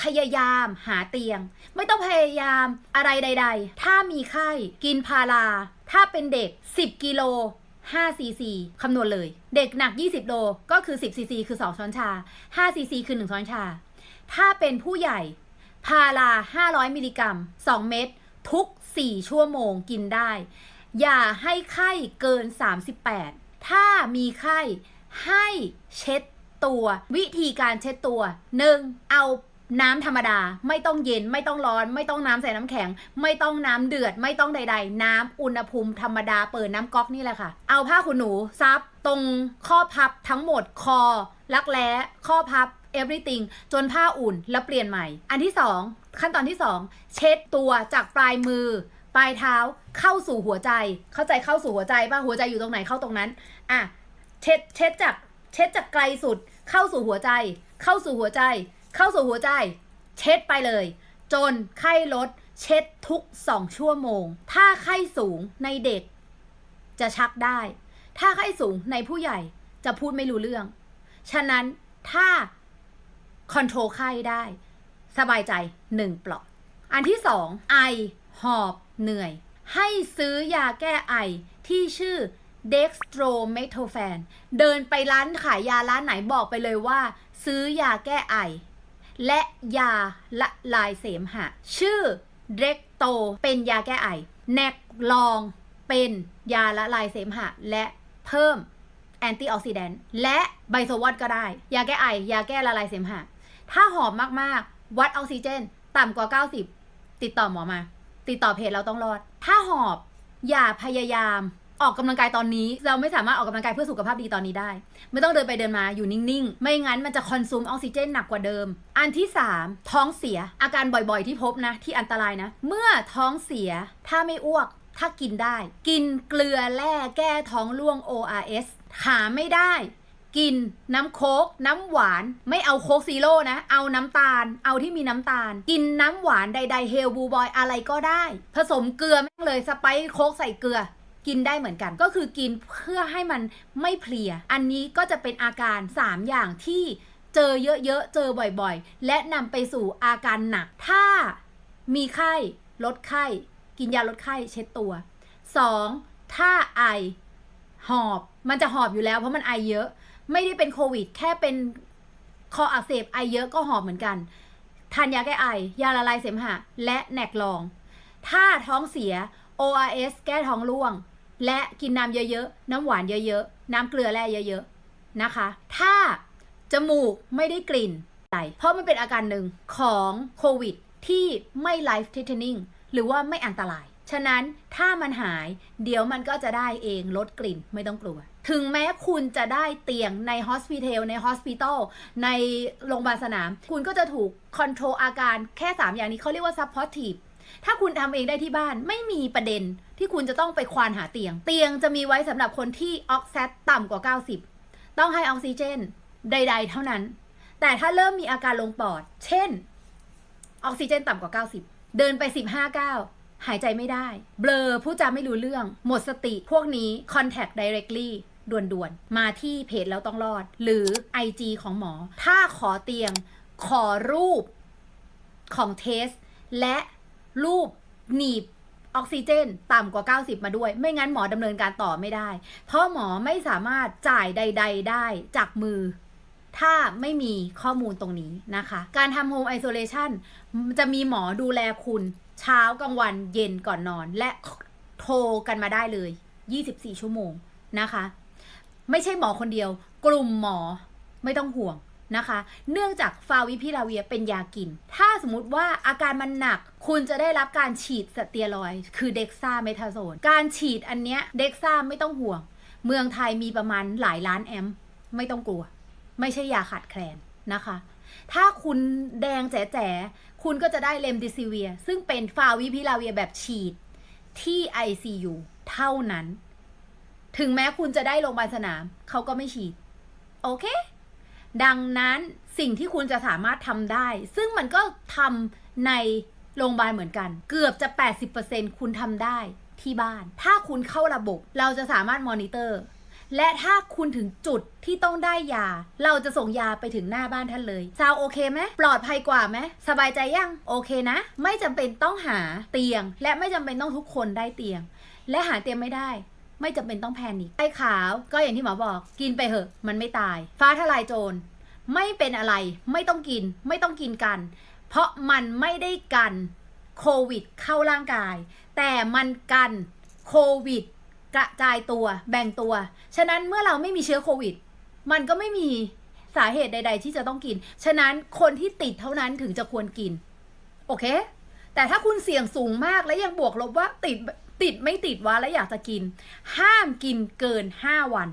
พยายามหาเตียง ไม่ต้องพยายามอะไรใด ๆ ถ้ามีไข้กินพาราถ้าเป็นเด็ก 10 กิโล5ซีซีคำนวณเลย เด็กหนัก 20 โล ก็คือ 10ซีซีคือ 2 ช้อนชา5ซีซีคือ 1 ช้อนชา ถ้าเป็นผู้ใหญ่ พารา 500 มิลลิกรัม 2 เม็ด ทุก 4 ชั่วโมงกินได้ อย่าให้ไข้เกิน 38 ถ้ามีไข้ให้เช็ดตัว วิธีการเช็ดตัว 1. เอา น้ำธรรมดาไม่ต้องเย็นไม่ต้องร้อน ไม่ต้องน้ำใส่น้ำแข็ง ไม่ต้องน้ำเดือด ไม่ต้องใด ๆ น้ำอุณหภูมิธรรมดาเปิดน้ำก๊อกนี่แหละค่ะ เอาผ้าขนหนูซับตรงข้อพับทั้งหมดคอ รักแร้ข้อพับ everything จนผ้าอุ่นแล้วเปลี่ยนใหม่ อันที่ 2 ขั้นตอนที่ 2 เช็ดตัวจากปลายมือ ปลายเท้าเข้าสู่หัวใจ เข้าใจเข้าสู่หัวใจป่ะหัวใจอยู่ตรงไหนเข้าตรงนั้นอะเช็ดเช็ดจากเช็ดจากไกลสุดเข้าสู่หัวใจ เข้าสู่หัวใจ เข้าสู่หัวใจ เช็ดไปเลย จนไข้ลด เช็ดทุกสองชั่วโมง ถ้าไข้สูงในเด็ก จะชักได้ ถ้าไข้สูงในผู้ใหญ่จะพูดไม่รู้เรื่อง ฉะนั้นถ้าคอนโทรลไข้ได้ สบายใจหนึ่งปลอกอันที่สองไอ หอบ เหนื่อย ให้ซื้อยาแก้ไอที่ชื่อ dextromethorphan เดินไปร้านขายยาร้านไหนบอกไปเลยว่า ซื้อยาแก้ไอ และยาละลายเสมหะ ชื่อเดกโตเป็นยาแก้ไอ แนกลองเป็นยาละลายเสมหะ และเพิ่มแอนตี้ออกซิแดนต์และไบโซวอตก็ได้ ยาแก้ไอ ยาแก้ละลายเสมหะ ถ้าหอมมากๆ วัดออกซิเจน ต่ำกว่า 90 ติดต่อหมอมา ติดต่อเพจเราต้องรอด ถ้าหอบอย่าพยายาม ออกกำลังกายตอนนี้ เราไม่สามารถออกกำลังกายเพื่อสุขภาพดีตอนนี้ได้ ไม่ต้องเดินไปเดินมาอยู่นิ่งๆ ไม่งั้นมันจะคอนซูมออกซิเจนหนักกว่าเดิม อันที่ 3 ท้องเสียอาการบ่อยๆ ที่พบนะ ที่อันตรายนะ เมื่อท้องเสียถ้าไม่อ้วก ถ้ากินได้ กินเกลือแร่แก้ท้องร่วง ORS หาไม่ได้กินน้ำโคกน้ำหวานไม่เอาโคกซีโร่นะ เอาน้ำตาล เอาที่มีน้ำตาล กินน้ำหวานใดๆเฮลบูบอยอะไรก็ได้ ผสมเกลือแม่งเลยสไปซ์โคกใส่เกลือ กินได้เหมือนกัน ก็คือกินเพื่อให้มันไม่เพลีย อันนี้ก็จะเป็นอาการ 3 อย่างที่เจอเยอะๆ เจอบ่อยๆ และนำไปสู่อาการหนัก ถ้ามีไข้ ลดไข้ กินยาลดไข้เช็ดตัว 2. ถ้าไอ หอบ มันจะหอบอยู่แล้วเพราะมันไอเยอะ ไม่ได้เป็นโควิด แค่เป็นคออักเสบไอเยอะก็หอบเหมือนกัน ทานยาแก้ไอ ยาละลายเสมหะ และแนกลอง ถ้าท้องเสีย ORS แก้ท้องร่วง และกินน้ำเยอะๆ น้ำหวานเยอะๆ น้ำเกลือแร่เยอะๆ นะคะ ถ้าจมูกไม่ได้กลิ่นไหลเพราะมันเป็นอาการหนึ่งของโควิดที่ไม่ life threatening หรือว่าไม่อันตราย ฉะนั้นถ้ามันหายเดี๋ยวมันก็จะได้เองลดกลิ่นไม่ต้องกลัว ถึงแม้คุณจะได้เตียงใน hospital ใน hospital ในโรงพยาบาลสนาม คุณก็จะถูก control อาการแค่ 3 อย่างนี้เขาเรียกว่า supportive ถ้าคุณทำเองได้ที่บ้านไม่มีประเด็น ที่คุณจะต้องไปควานหาเตียง เตียงจะมีไว้สำหรับคนที่ออกซิเต่ำกว่า 90 ต้องให้ออกซิเจนใด ๆ เท่านั้น แต่ถ้าเริ่มมีอาการลงปอด เช่น ออกซิเจนต่ำกว่า 90 เดินไป 15ก้าวหายใจไม่ได้ เบลอผู้จาไม่รู้เรื่อง หมดสติพวกนี้ contact directly ด่วนๆ มาที่เพจแล้วต้องรอด หรือ IG ของหมอ ถ้าขอเตียง ขอรูปของเทส และรูปหนีบ ออกซิเจนต่ำกว่า 90 มาด้วย ไม่งั้นหมอดำเนินการต่อไม่ได้ เพราะหมอไม่สามารถจ่ายใด ๆ ได้จากมือ ถ้าไม่มีข้อมูลตรงนี้นะคะ การทำโฮมไอโซเลชันจะมีหมอดูแลคุณ เช้ากลางวันเย็นก่อนนอน และโทรกันมาได้เลย 24 ชั่วโมงนะคะ ไม่ใช่หมอคนเดียว กลุ่มหมอไม่ต้องห่วง นะคะ เนื่องจากฟาวิพิลาเวียเป็นยากิน ถ้าสมมติว่าอาการมันหนัก คุณจะได้รับการฉีดสเตียรอย คือเด็กซ่าเมทาโซน การฉีดอันเนี้ยเด็กซ่าไม่ต้องห่วง เมืองไทยมีประมาณหลายล้านแอมป์ไม่ต้องกลัว ไม่ใช่ยาขาดแคลนนะคะ ถ้าคุณแดงแจ๋ๆคุณก็จะได้เลมดิซิเวีย ซึ่งเป็นฟาวิพิลาเวียแบบฉีดที่ ICU เท่านั้น ถึงแม้คุณจะได้โรงพยาบาลสนาม เขาก็ไม่ฉีด โอเค ดังนั้นสิ่งที่คุณจะสามารถทำได้ ซึ่งมันก็ทำในโรงพยาบาลเหมือนกัน เกือบจะ 80%คุณทำได้ที่บ้าน ถ้าคุณเข้าระบบ เราจะสามารถมอนิเตอร์ และถ้าคุณถึงจุดที่ต้องได้ยา เราจะส่งยาไปถึงหน้าบ้านท่านเลยซาวโอเคไหมปลอดภัยกว่าไหมสบายใจยังโอเคนะ ไม่จำเป็นต้องหาเตียง และไม่จำเป็นต้องทุกคนได้เตียง และหาเตียงไม่ได้ ไม่จำเป็นต้องแพนิคไอ้ขาวก็อย่างที่หมอบอก กินไปเหอะ มันไม่ตาย ฟ้าทลายโจรไม่เป็นอะไร ไม่ต้องกิน ไม่ต้องกินกัน เพราะมันไม่ได้กันโควิดเข้าร่างกาย แต่มันกันโควิดกระจายตัวแบ่งตัว ฉะนั้นเมื่อเราไม่มีเชื้อโควิด มันก็ไม่มีสาเหตุใด ๆ ที่จะต้องกิน ฉะนั้นคนที่ติดเท่านั้นถึงจะควรกิน โอเค แต่ถ้าคุณเสี่ยงสูงมากและยังบวกลบว่าติด ติดไม่ติดวะและอยากจะกิน ห้ามกินเกิน 5 วัน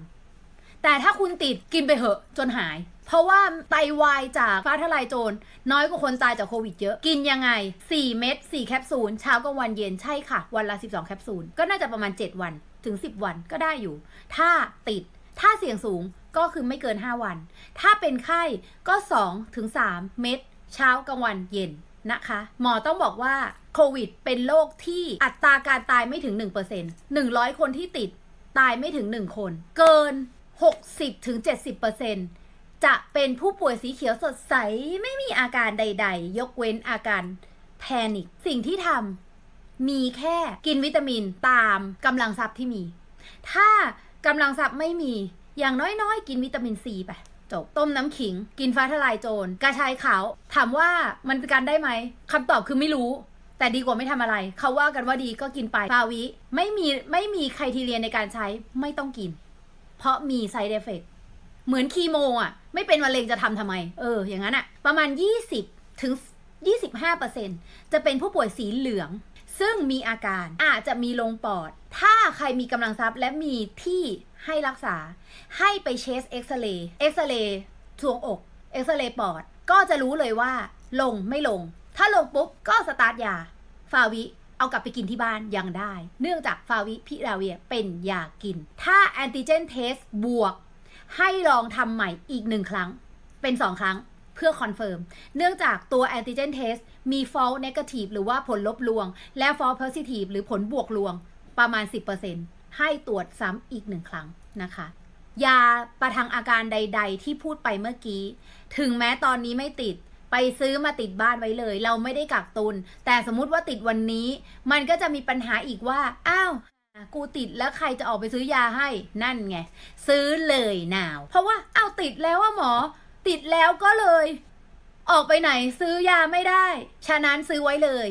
แต่ถ้าคุณติดกินไปเหอะจนหาย เพราะว่าไตวายจากฟ้าทลายโจรน้อยกว่าคนตายจากโควิดเยอะ กินยังไง 4 เม็ด4แคปซูลเช้ากับวันเย็นใช่ค่ะ วันละ 12 แคปซูล ก็น่าจะประมาณ 7 วันถึง 10 วันก็ได้อยู่ ถ้าติดถ้าเสี่ยงสูงก็คือไม่เกิน 5 วัน ถ้าเป็นไข้ก็2ถึง3เม็ดเช้ากลางวันเย็นนะคะ หมอต้องบอกว่า โควิด เป็นโรคที่อัตราการตายไม่ถึง 1% 100 คนที่ติดตายไม่ถึง 1 คน เกิน 60ถึง70%จะเป็นผู้ป่วยสีเขียวสดใสไม่มีอาการใด ๆ ยกเว้นอาการแพนิคสิ่งที่ทำมีแค่กินวิตามินตามกำลังทรัพย์ที่มี ถ้ากำลังทรัพย์ไม่มีอย่างน้อยๆ กินวิตามินซีไปจบต้มน้ำขิง กินฟ้าทลายโจรกระชายขาว ถามว่ามันกันได้ไหมคำตอบคือไม่รู้ แต่ดีกว่าไม่ทำอะไร เขาว่ากันว่าดีก็กินไปฟาวิ ไม่มีไม่มีใครทีเรียนในการใช้ไม่ต้องกิน เพราะมีไซเดเฟกเหมือนคีโมอะ ไม่เป็นมะเร็งจะทำทำไม เออ อย่างนั้นอะ ประมาณ 20 ถึง 25%จะเป็นผู้ป่วยสีเหลือง ซึ่งมีอาการอาจจะมีลงปอด ถ้าใครมีกำลังทรัพย์และมีที่ให้รักษา ให้ไปเชสเอ็กซเรย์เอ็กซเรย์ทรวงอกเอ็กซเรย์ปอด ก็จะรู้เลยว่า ลงไม่ลง ถ้าลงปุ๊บก็สตาร์ทยา ฟาวิเอากลับไปกินที่บ้านยังได้ เนื่องจากฟาวิพิราเวียเป็นยากิน ถ้าแอนติเจนเทสบวก ให้ลองทำใหม่อีกหนึ่งครั้ง เป็นสองครั้งเพื่อคอนเฟิร์ม เนื่องจากตัวแอนติเจนเทสมี false negative หรือว่าผลลบลวง และ false positive หรือผลบวกลวงประมาณ 10%ให้ตรวจซ้ำอีกหนึ่งครั้งนะคะ ยาประทังอาการใด ๆ ที่พูดไปเมื่อกี้ ถึงแม้ตอนนี้ไม่ติด ไปซื้อมาติดบ้านไว้เลย เราไม่ได้กักตุน แต่สมมุติว่าติดวันนี้ มันก็จะมีปัญหาอีกว่า อ้าวกูติดแล้วใครจะออกไปซื้อยาให้นั่นไง ซื้อเลยนาว เพราะว่าอ้าวติดแล้วว่าหมอ ติดแล้วก็เลย ออกไปไหนซื้อยาไม่ได้ ฉะนั้นซื้อไว้เลย